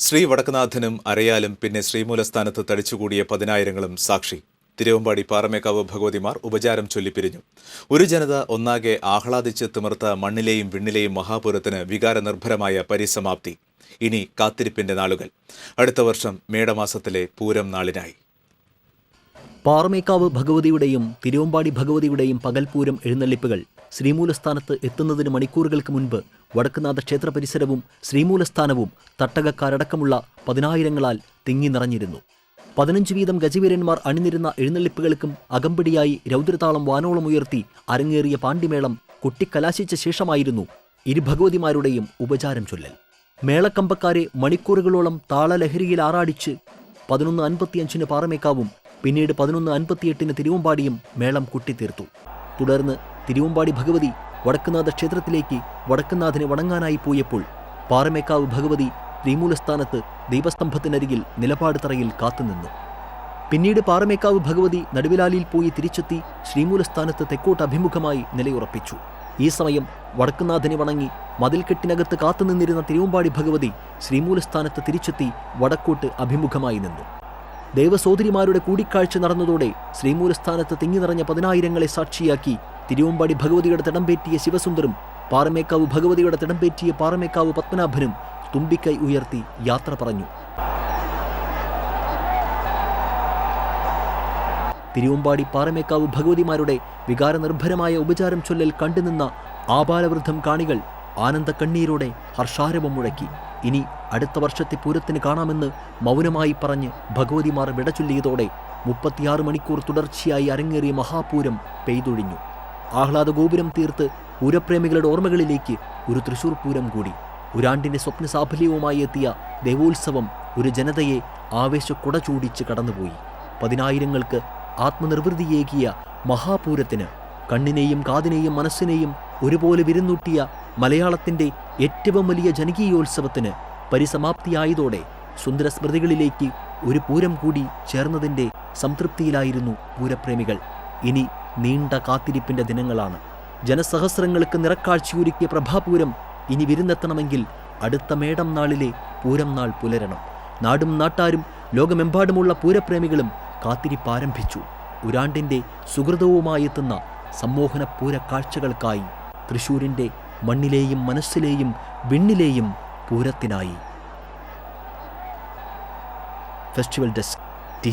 ശ്രീ വടക്കനാഥനും അരയാലും പിന്നെ ശ്രീമൂലസ്ഥാനത്ത് തടിച്ചുകൂടിയ പതിനായിരങ്ങളും സാക്ഷി. തിരുവമ്പാടി പാറമേക്കാവ് ഭഗവതിമാർ ഉപചാരം ചൊല്ലിപ്പിരിഞ്ഞു. ഒരു ജനത ഒന്നാകെ ആഹ്ലാദിച്ച് തിമിർത്ത മണ്ണിലെയും വിണ്ണിലെയും മഹാപുരത്തിന് വികാരനിർഭരമായ പരിസമാപ്തി. ഇനി കാത്തിരിപ്പിന്റെ നാളുകൾ. അടുത്ത വർഷം മേടമാസത്തിലെ പൂരം നാളിനായി. പാറമേക്കാവ് ഭഗവതിയുടെയും തിരുവമ്പാടി ഭഗവതിയുടെയും പകൽപൂരം എഴുന്നള്ളിപ്പുകൾ ശ്രീമൂലസ്ഥാനത്ത് എത്തുന്നതിന് മണിക്കൂറുകൾക്ക് മുൻപ് വടക്കുനാഥ ക്ഷേത്ര പരിസരവും ശ്രീമൂലസ്ഥാനവും തട്ടകക്കാരടക്കമുള്ള പതിനായിരങ്ങളാൽ തിങ്ങി നിറഞ്ഞിരുന്നു. പതിനഞ്ച് വീതം ഗജവീരന്മാർ അണിനിരുന്ന എഴുന്നള്ളിപ്പുകൾക്കും അകമ്പടിയായി രൗദ്രതാളം വാനോളം ഉയർത്തി അരങ്ങേറിയ പാണ്ഡിമേളം കൊട്ടിക്കലാശിച്ച ശേഷമായിരുന്നു ഇരുഭഗവതിമാരുടെയും ഉപചാരം ചൊല്ലൽ. മേളക്കമ്പക്കാരെ മണിക്കൂറുകളോളം താളലഹരിയിൽ ആറാടിച്ച് പതിനൊന്ന് അൻപത്തിയഞ്ചിന് പാറമേക്കാവും പിന്നീട് പതിനൊന്ന് അൻപത്തിയെട്ടിന് തിരുവമ്പാടിയും മേളം കുട്ടിത്തീർത്തു. തുടർന്ന് തിരുവമ്പാടി ഭഗവതി വടക്കുനാഥ ക്ഷേത്രത്തിലേക്ക് വടക്കുനാഥനെ വണങ്ങാനായി പോയപ്പോൾ പാറമേക്കാവ് ഭഗവതി ശ്രീമൂലസ്ഥാനത്ത് ദീപസ്തംഭത്തിനരികിൽ നിലപാട് തറയിൽ കാത്തുനിന്നു. പിന്നീട് പാറമേക്കാവ് ഭഗവതി നടുവിലാലിയിൽ പോയി തിരിച്ചെത്തി ശ്രീമൂലസ്ഥാനത്ത് തെക്കോട്ട് അഭിമുഖമായി നിലയുറപ്പിച്ചു. ഈ സമയം വടക്കുനാഥനെ വണങ്ങി മതിൽക്കെട്ടിനകത്ത് കാത്തുനിന്നിരുന്ന തിരുവമ്പാടി ഭഗവതി ശ്രീമൂലസ്ഥാനത്ത് തിരിച്ചെത്തി വടക്കോട്ട് അഭിമുഖമായി നിന്നു. ദേവസോദരിമാരുടെ കൂടിക്കാഴ്ച നടന്നതോടെ ശ്രീമൂലസ്ഥാനത്ത് തിങ്ങി നിറഞ്ഞ പതിനായിരങ്ങളെ സാക്ഷിയാക്കി തിരുവമ്പാടി ഭഗവതിയുടെ തിടമ്പേറ്റിയ ശിവസുന്ദരും പാറമേക്കാവ് ഭഗവതിയുടെ തിടമ്പേറ്റിയ പാറമേക്കാവ് പത്മനാഭനും തുമ്പിക്കൈ ഉയർത്തി യാത്ര പറഞ്ഞു. തിരുവമ്പാടി പാറമേക്കാവ് ഭഗവതിമാരുടെ വികാരനിർഭരമായ ഉപചാരം ചൊല്ലൽ കണ്ടുനിന്ന ആപാലവൃദ്ധം കാണികൾ ആനന്ദ കണ്ണീരോടെ ഹർഷാരവം മുഴക്കി. ഇനി അടുത്ത വർഷത്തെ പൂരത്തിന് കാണാമെന്ന് മൗനമായി പറഞ്ഞ് ഭഗവതിമാർ വിടചൊല്ലിയതോടെ മുപ്പത്തിയാറ് മണിക്കൂർ തുടർച്ചയായി അരങ്ങേറിയ മഹാപൂരം പെയ്തൊഴിഞ്ഞു. ആഹ്ലാദ ഗോപുരം തീർത്ത് പൂരപ്രേമികളുടെ ഓർമ്മകളിലേക്ക് ഒരു തൃശൂർ പൂരം കൂടി. ഒരാണ്ടിന്റെ സ്വപ്ന സാഫല്യവുമായി എത്തിയ ദേവോത്സവം ഒരു ജനതയെ ആവേശക്കുട ചൂടിച്ച് കടന്നുപോയി. പതിനായിരങ്ങൾക്ക് ആത്മനിർവൃതിയേകിയ മഹാപൂരത്തിന് കണ്ണിനെയും കാതിനെയും മനസ്സിനെയും ഒരുപോലെ വിരുന്നൂട്ടിയ മലയാളത്തിന്റെ ഏറ്റവും വലിയ ജനകീയോത്സവത്തിന് പരിസമാപ്തിയായതോടെ സുന്ദരസ്മൃതികളിലേക്ക് ഒരു പൂരം കൂടി ചേർന്നതിന്റെ സംതൃപ്തിയിലായിരുന്നു പൂരപ്രേമികൾ. ഇനി നീണ്ട കാത്തിരിപ്പിന്റെ ദിനങ്ങളാണ്. ജനസഹസ്രങ്ങൾക്ക് നിറക്കാഴ്ചയൊരുക്കിയ പ്രഭാപൂരം ഇനി വിരുന്നെത്തണമെങ്കിൽ അടുത്ത മേടം നാളിലെ പൂരം നാൾ പുലരണം. നാടും നാട്ടാരും ലോകമെമ്പാടുമുള്ള പൂരപ്രേമികളും കാത്തിരിപ്പാരംഭിച്ചു. ഉരാണ്ടിന്റെ സുഹൃതവുമായി എത്തുന്ന സമ്മോഹന പൂരക്കാഴ്ചകൾക്കായി തൃശൂരിന്റെ മണ്ണിലെയും മനസ്സിലെയും വിണ്ണിലെയും പൂരത്തിനായി. Festival desk T